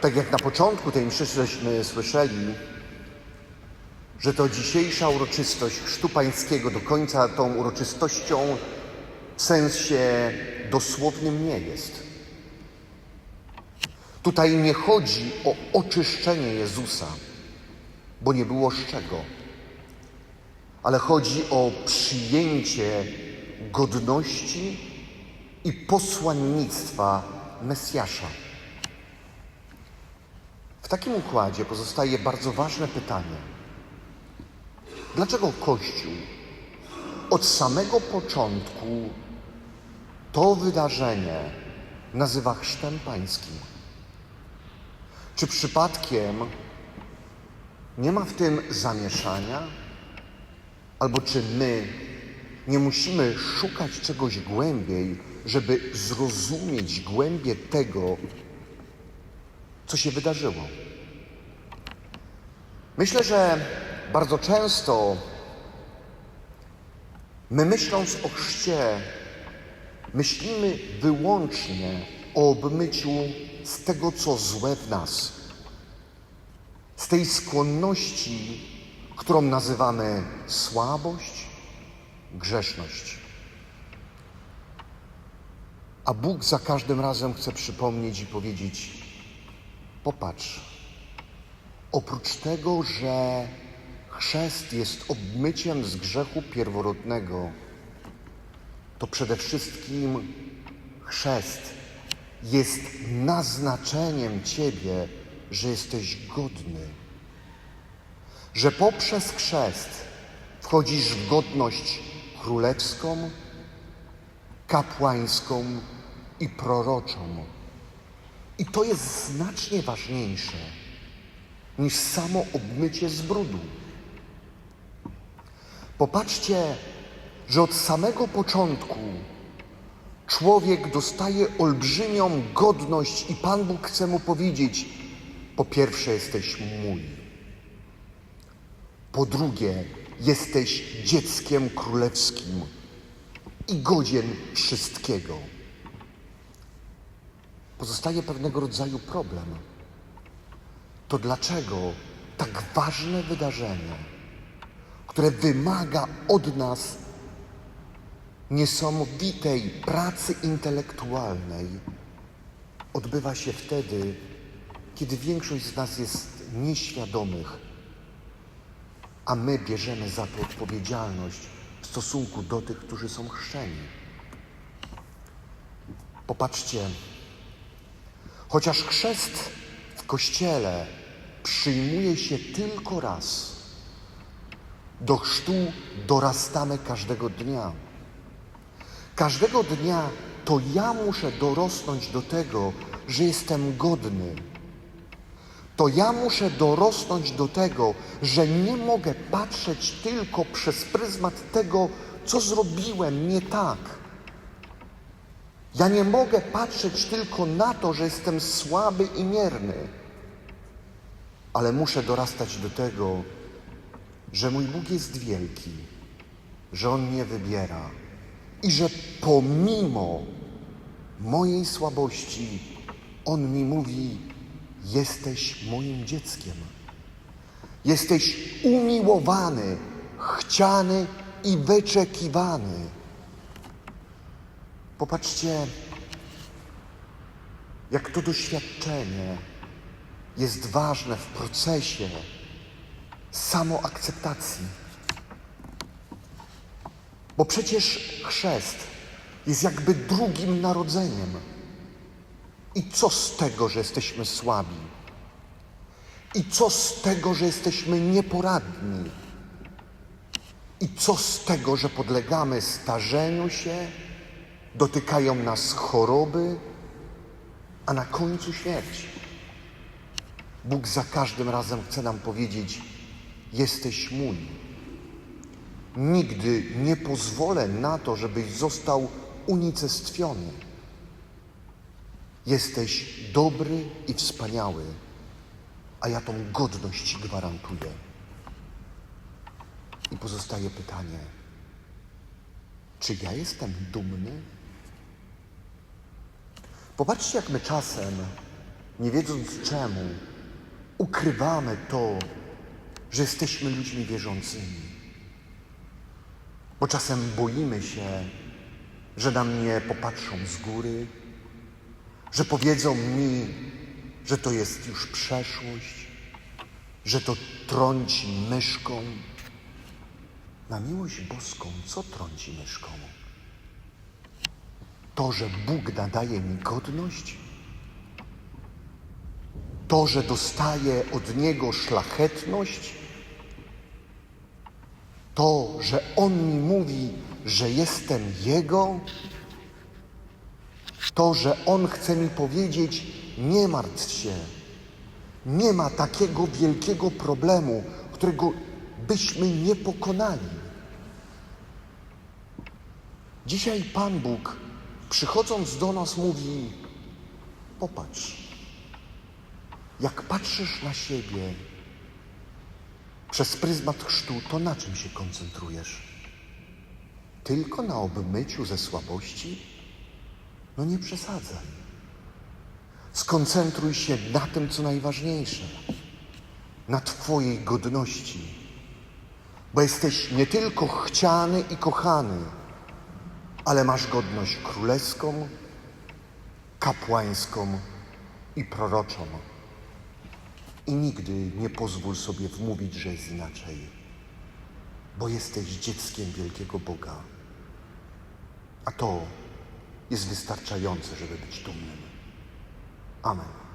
Tak jak na początku tej mszy żeśmy słyszeli, że to dzisiejsza uroczystość Chrztu Pańskiego do końca tą uroczystością w sensie dosłownym nie jest. Tutaj nie chodzi o oczyszczenie Jezusa, bo nie było z czego, ale chodzi o przyjęcie godności i posłannictwa Mesjasza. W takim układzie pozostaje bardzo ważne pytanie. Dlaczego Kościół od samego początku to wydarzenie nazywa chrztem pańskim? Czy przypadkiem nie ma w tym zamieszania? Albo czy my nie musimy szukać czegoś głębiej, żeby zrozumieć głębię tego, co się wydarzyło? Myślę, że bardzo często my myśląc o chrzcie, myślimy wyłącznie o obmyciu z tego, co złe w nas, z tej skłonności, którą nazywamy słabość, grzeszność. A Bóg za każdym razem chce przypomnieć i powiedzieć: Popatrz, oprócz tego, że chrzest jest obmyciem z grzechu pierworodnego, to przede wszystkim chrzest jest naznaczeniem Ciebie, że jesteś godny, że poprzez chrzest wchodzisz w godność królewską, kapłańską i proroczą. I to jest znacznie ważniejsze niż samo obmycie z brudu. Popatrzcie, że od samego początku człowiek dostaje olbrzymią godność i Pan Bóg chce mu powiedzieć: po pierwsze, jesteś mój. Po drugie, jesteś dzieckiem królewskim i godzien wszystkiego. Pozostaje pewnego rodzaju problem. To dlaczego tak ważne wydarzenie, które wymaga od nas niesamowitej pracy intelektualnej, odbywa się wtedy, kiedy większość z nas jest nieświadomych, a my bierzemy za to odpowiedzialność w stosunku do tych, którzy są chrzczeni. Popatrzcie, chociaż chrzest w kościele przyjmuje się tylko raz, do chrztu dorastamy każdego dnia. Każdego dnia to ja muszę dorosnąć do tego, że jestem godny. To ja muszę dorosnąć do tego, że nie mogę patrzeć tylko przez pryzmat tego, co zrobiłem nie tak. Ja nie mogę patrzeć tylko na to, że jestem słaby i mierny, ale muszę dorastać do tego, że mój Bóg jest wielki, że On mnie wybiera i że pomimo mojej słabości On mi mówi: Jesteś moim dzieckiem. Jesteś umiłowany, chciany i wyczekiwany. Popatrzcie, jak to doświadczenie jest ważne w procesie samoakceptacji. Bo przecież chrzest jest jakby drugim narodzeniem. I co z tego, że jesteśmy słabi? I co z tego, że jesteśmy nieporadni? I co z tego, że podlegamy starzeniu się, dotykają nas choroby, a na końcu śmierć? Bóg za każdym razem chce nam powiedzieć: Jesteś mój. Nigdy nie pozwolę na to, żebyś został unicestwiony. Jesteś dobry i wspaniały, a ja tą godność Ci gwarantuję. I pozostaje pytanie, czy ja jestem dumny? Popatrzcie, jak my czasem nie wiedząc czemu, ukrywamy to, że jesteśmy ludźmi wierzącymi. Bo czasem boimy się, że na mnie popatrzą z góry, że powiedzą mi, że to jest już przeszłość, że to trąci myszką. Na miłość boską, co trąci myszką? To, że Bóg nadaje mi godność? To, że dostaję od Niego szlachetność? To, że On mi mówi, że jestem Jego? To, że On chce mi powiedzieć, nie martw się, nie ma takiego wielkiego problemu, którego byśmy nie pokonali. Dzisiaj Pan Bóg, przychodząc do nas, mówi: Popatrz, jak patrzysz na siebie przez pryzmat chrztu, to na czym się koncentrujesz? Tylko na obmyciu ze słabości? No nie przesadzaj. Skoncentruj się na tym, co najważniejsze, na Twojej godności, bo jesteś nie tylko chciany i kochany, ale masz godność królewską, kapłańską i proroczą. I nigdy nie pozwól sobie wmówić, że jest inaczej, bo jesteś dzieckiem wielkiego Boga. A to jest wystarczające, żeby być dumnym. Amen.